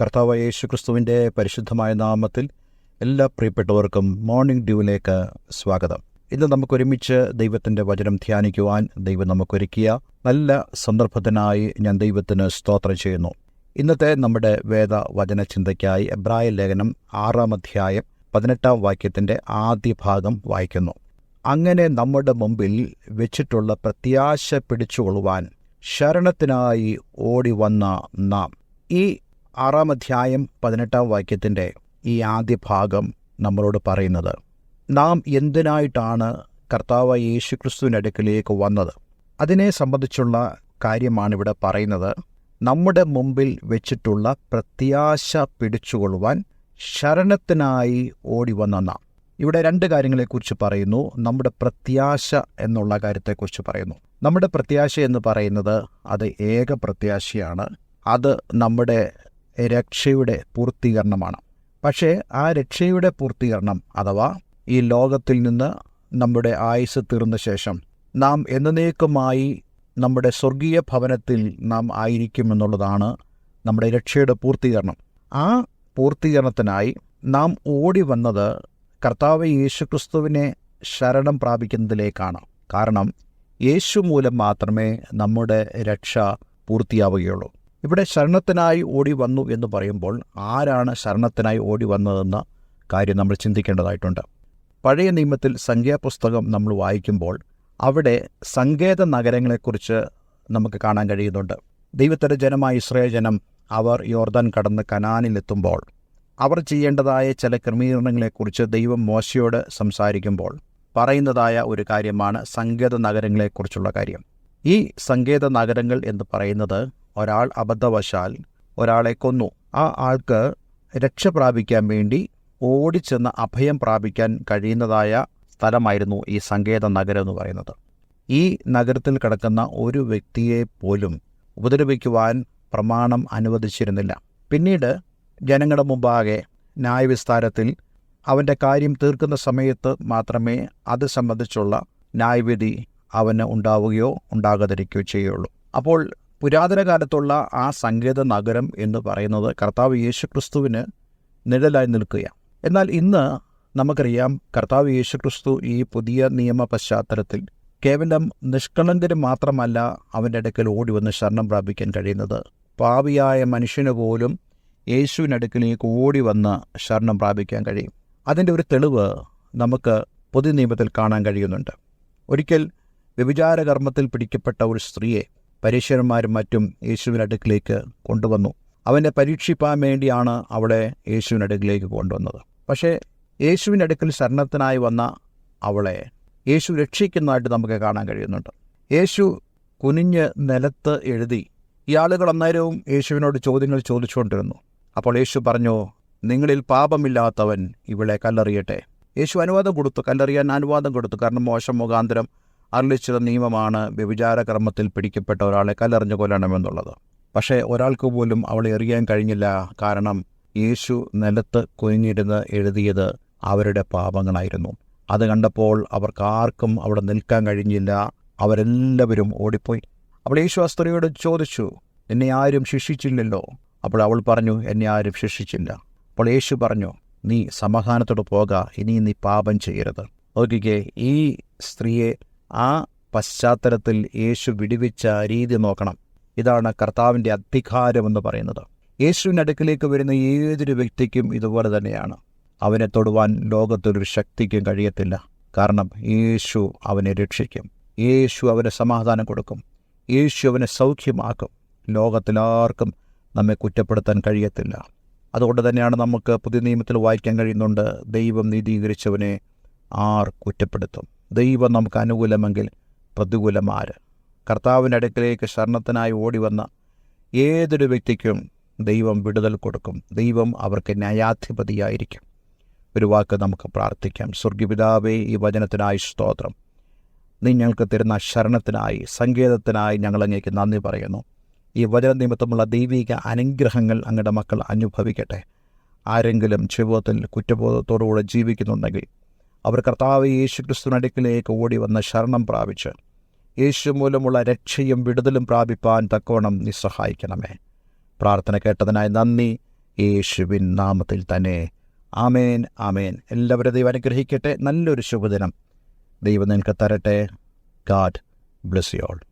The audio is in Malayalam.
കർത്താവ് യേശു ക്രിസ്തുവിന്റെ പരിശുദ്ധമായ നാമത്തിൽ എല്ലാ പ്രിയപ്പെട്ടവർക്കും മോർണിംഗ് ഡ്യൂവിലേക്ക് സ്വാഗതം. ഇന്ന് നമുക്കൊരുമിച്ച് ദൈവത്തിന്റെ വചനം ധ്യാനിക്കുവാൻ ദൈവം നമുക്കൊരുക്കിയ നല്ല സന്ദർഭത്തിനായി ഞാൻ ദൈവത്തിന് സ്തോത്രം ചെയ്യുന്നു. ഇന്നത്തെ നമ്മുടെ വേദ വചന ചിന്തയ്ക്കായി എബ്രായ ലേഖനം ആറാം അധ്യായം പതിനെട്ടാം വാക്യത്തിന്റെ ആദ്യ ഭാഗം വായിക്കുന്നു. അങ്ങനെ നമ്മുടെ മുമ്പിൽ വെച്ചിട്ടുള്ള പ്രത്യാശ പിടിച്ചുകൊള്ളുവാൻ ശരണത്തിനായി ഓടി വന്ന നാം. ഈ ആറാം അധ്യായം പതിനെട്ടാം വാക്യത്തിന്റെ ഈ ആദ്യ ഭാഗം നമ്മളോട് പറയുന്നത്. നാം എന്തിനായിട്ടാണ് കർത്താവ് യേശുക്രിസ്തുവിന്റെ അടുക്കിലേക്ക് വന്നത്? അതിനെ സംബന്ധിച്ചുള്ള കാര്യമാണ് ഇവിടെ പറയുന്നത്. നമ്മുടെ മുമ്പിൽ വെച്ചിട്ടുള്ള പ്രത്യാശ പിടിച്ചുകൊള്ളുവാൻ ശരണത്തിനായി ഓടി വന്ന നാം. ഇവിടെ രണ്ട് കാര്യങ്ങളെക്കുറിച്ച് പറയുന്നു. നമ്മുടെ പ്രത്യാശ എന്നുള്ള കാര്യത്തെക്കുറിച്ച് പറയുന്നു. നമ്മുടെ പ്രത്യാശ എന്ന് പറയുന്നത് അത് ഏക പ്രത്യാശയാണ്. അത് നമ്മുടെ രക്ഷയുടെ പൂർത്തീകരണമാണ്. പക്ഷേ ആ രക്ഷയുടെ പൂർത്തീകരണം അഥവാ ഈ ലോകത്തിൽ നിന്ന് നമ്മുടെ ആയുസ് തീർന്ന ശേഷം നാം എന്നേക്കുമായി നമ്മുടെ സ്വർഗീയ ഭവനത്തിൽ നാം ആയിരിക്കുമെന്നുള്ളതാണ് നമ്മുടെ രക്ഷയുടെ പൂർത്തീകരണം. ആ പൂർത്തീകരണത്തിനായി നാം ഓടി വന്നത് കർത്താവ് യേശുക്രിസ്തുവിനെ ശരണം പ്രാപിക്കുന്നതിലേക്കാണ്. കാരണം യേശു മൂലം മാത്രമേ നമ്മുടെ രക്ഷ പൂർത്തിയാവുകയുള്ളൂ. ഇവിടെ ശരണത്തിനായി ഓടി വന്നു എന്ന് പറയുമ്പോൾ ആരാണ് ശരണത്തിനായി ഓടി വന്നതെന്ന കാര്യം നമ്മൾ ചിന്തിക്കേണ്ടതായിട്ടുണ്ട്. പഴയ നിയമത്തിൽ സംഖ്യാപുസ്തകം നമ്മൾ വായിക്കുമ്പോൾ അവിടെ സങ്കേത നഗരങ്ങളെക്കുറിച്ച് നമുക്ക് കാണാൻ കഴിയുന്നുണ്ട്. ദൈവത്തിന്റെ ജനമായ ഇസ്രയേൽ ജനം അവർ യോർദാൻ കടന്ന് കനാനിലെത്തുമ്പോൾ അവർ ചെയ്യേണ്ടതായ ചില ക്രമീകരണങ്ങളെക്കുറിച്ച് ദൈവം മോശയോട് സംസാരിക്കുമ്പോൾ പറയുന്നതായ ഒരു കാര്യമാണ് സങ്കേത നഗരങ്ങളെക്കുറിച്ചുള്ള കാര്യം. ഈ സങ്കേത നഗരങ്ങൾ എന്ന് പറയുന്നത് ഒരാൾ അബദ്ധവശാൽ ഒരാളെ കൊന്നു. ആ ആൾക്ക് രക്ഷ പ്രാപിക്കാൻ വേണ്ടി ഓടിച്ചെന്ന് അഭയം പ്രാപിക്കാൻ കഴിയുന്നതായ സ്ഥലമായിരുന്നു ഈ സങ്കേത നഗരം എന്ന് പറയുന്നത്. ഈ നഗരത്തിൽ കിടക്കുന്ന ഒരു വ്യക്തിയെ പോലും ഉപദ്രവിക്കുവാൻ പ്രമാണം അനുവദിച്ചിരുന്നില്ല. പിന്നീട് ജനങ്ങളുടെ മുമ്പാകെ ന്യായവിസ്താരത്തിൽ അവന്റെ കാര്യം തീർക്കുന്ന സമയത്ത് മാത്രമേ അത് സംബന്ധിച്ചുള്ള ന്യായവിധി അവന് ഉണ്ടാവുകയോ ഉണ്ടാകാതിരിക്കുകയോ ചെയ്യുള്ളൂ. അപ്പോൾ പുരാതന കാലത്തുള്ള ആ സങ്കേത നഗരം എന്ന് പറയുന്നത് കർത്താവ് യേശുക്രിസ്തുവിന് നിഴലായി നിൽക്കുകയാണ്. എന്നാൽ ഇന്ന് നമുക്കറിയാം കർത്താവ് യേശുക്രിസ്തു ഈ പുതിയ നിയമ പശ്ചാത്തലത്തിൽ കേവലം നിഷ്കളങ്കന് മാത്രമല്ല അവന്റെ അടുക്കൽ ഓടി വന്ന് ശരണം പ്രാപിക്കാൻ കഴിയുന്നത്. പാവിയായ മനുഷ്യന് പോലും യേശുവിനടുക്കിലേക്ക് ഓടി വന്ന് ശരണം പ്രാപിക്കാൻ കഴിയും. അതിന്റെ ഒരു തെളിവ് നമുക്ക് പുതിയ നിയമത്തിൽ കാണാൻ കഴിയുന്നുണ്ട്. ഒരിക്കൽ വ്യഭിചാര കർമ്മത്തിൽ പിടിക്കപ്പെട്ട ഒരു സ്ത്രീയെ പരീക്ഷന്മാരും മറ്റും യേശുവിനടുക്കിലേക്ക് കൊണ്ടുവന്നു. അവനെ പരീക്ഷിപ്പാൻ വേണ്ടിയാണ് അവളെ യേശുവിനടുക്കിലേക്ക് കൊണ്ടുവന്നത്. പക്ഷേ യേശുവിനടുക്കൽ ശരണത്തിനായി വന്ന അവളെ യേശു രക്ഷിക്കുന്നതായിട്ട് നമുക്ക് കാണാൻ കഴിയുന്നുണ്ട്. യേശു കുനിഞ്ഞ് നിലത്ത് എഴുതി ഈ ആളുകൾ അന്നേരവും യേശുവിനോട് ചോദ്യങ്ങൾ ചോദിച്ചുകൊണ്ടിരുന്നു. അപ്പോൾ യേശു പറഞ്ഞു നിങ്ങളിൽ പാപമില്ലാത്തവൻ ഇവളെ കല്ലെറിയട്ടെ. യേശു അനുവാദം കൊടുത്തു. കല്ലെറിയാൻ അനുവാദം കൊടുത്തു. കാരണം മോശം മുഖാന്തരം അരളിച്ചിത നിയമമാണ് വ്യഭിചാര കർമ്മത്തിൽ പിടിക്കപ്പെട്ട ഒരാളെ കല്ലെറിഞ്ഞു കൊല്ലണമെന്നുള്ളത്. പക്ഷേ ഒരാൾക്ക് പോലും അവളെ എറിയാൻ കഴിഞ്ഞില്ല. കാരണം യേശു നിലത്ത് കുനിഞ്ഞിരുന്ന് എഴുതിയത് അവരുടെ പാപങ്ങളായിരുന്നു. അത് കണ്ടപ്പോൾ അവർക്ക് ആർക്കും അവിടെ നിൽക്കാൻ കഴിഞ്ഞില്ല. അവരെല്ലാവരും ഓടിപ്പോയി. അവൾ യേശു ആ സ്ത്രീയോട് ചോദിച്ചു എന്നെ ആരും ശിക്ഷിച്ചില്ലല്ലോ? അപ്പോൾ അവൾ പറഞ്ഞു എന്നെ ആരും ശിക്ഷിച്ചില്ല. അപ്പോൾ യേശു പറഞ്ഞു നീ സമാധാനത്തോട് പോക. ഇനി നീ പാപം ചെയ്യരുത്. നോക്കിക്കേ ഈ സ്ത്രീയെ ആ പശ്ചാത്തലത്തിൽ യേശു വിടുവിച്ച രീതി നോക്കണം. ഇതാണ് കർത്താവിന്റെ അധികാരമെന്ന് പറയുന്നത്. യേശുവിന്റെ അടുക്കിലേക്ക് വരുന്ന ഏതൊരു വ്യക്തിക്കും ഇതുപോലെ തന്നെയാണ്. അവനെ തൊടുവാൻ ലോകത്തൊരു ശക്തിക്കും കഴിയത്തില്ല. കാരണം യേശു അവനെ രക്ഷിക്കും. യേശു അവന് സമാധാനം കൊടുക്കും. യേശു അവനെ സൗഖ്യമാക്കും. ലോകത്തിലാർക്കും നമ്മെ കുറ്റപ്പെടുത്താൻ കഴിയത്തില്ല. അതുകൊണ്ട് തന്നെയാണ് നമുക്ക് പുതിയ നിയമത്തിൽ വായിക്കാൻ കഴിയുന്നുണ്ട് ദൈവം നീതീകരിച്ചവനെ ആർ കുറ്റപ്പെടുത്തും. ദൈവം നമുക്ക് അനുകൂലമെങ്കിൽ പ്രതികൂലമാര്. കർത്താവിന്റെ അടുക്കലേക്ക് ശരണത്തിനായി ഓടി വന്ന ഏതൊരു വ്യക്തിക്കും ദൈവം വിടുതൽ കൊടുക്കും. ദൈവം അവർക്ക് ന്യായാധിപതിയായിരിക്കും. ഒരു വാക്ക് നമുക്ക് പ്രാർത്ഥിക്കാം. സ്വർഗീപിതാവേ ഈ വചനത്തിനായി സ്തോത്രം. നീ ഞങ്ങൾക്ക് തരുന്ന ശരണത്തിനായി സങ്കേതത്തിനായി ഞങ്ങളങ്ങേക്ക് നന്ദി പറയുന്നു. ഈ വചന നിമിത്തമുള്ള ദൈവിക അനുഗ്രഹങ്ങൾ അങ്ങയുടെ മക്കൾ അനുഭവിക്കട്ടെ. ആരെങ്കിലും ജീവിതത്തിൽ കുറ്റബോധത്തോടുകൂടെ ജീവിക്കുന്നുണ്ടെങ്കിൽ അവർ കർത്താവ് യേശു ക്രിസ്തുവിനടുക്കിലേക്ക് ഓടി വന്ന് ശരണം പ്രാപിച്ച് യേശു മൂലമുള്ള രക്ഷയും വിടുതലും പ്രാപിപ്പാൻ തക്കവണ്ണം നീ സഹായിക്കണമേ പ്രാർത്ഥന കേട്ടതിനായി നന്ദി. യേശുവിൻ നാമത്തിൽ തന്നെ. ആമേൻ ആമേൻ. എല്ലാവരും ദൈവം അനുഗ്രഹിക്കട്ടെ. നല്ലൊരു ശുഭദിനം. ദൈവം നിങ്ങൾക്ക് തരട്ടെ. God bless you all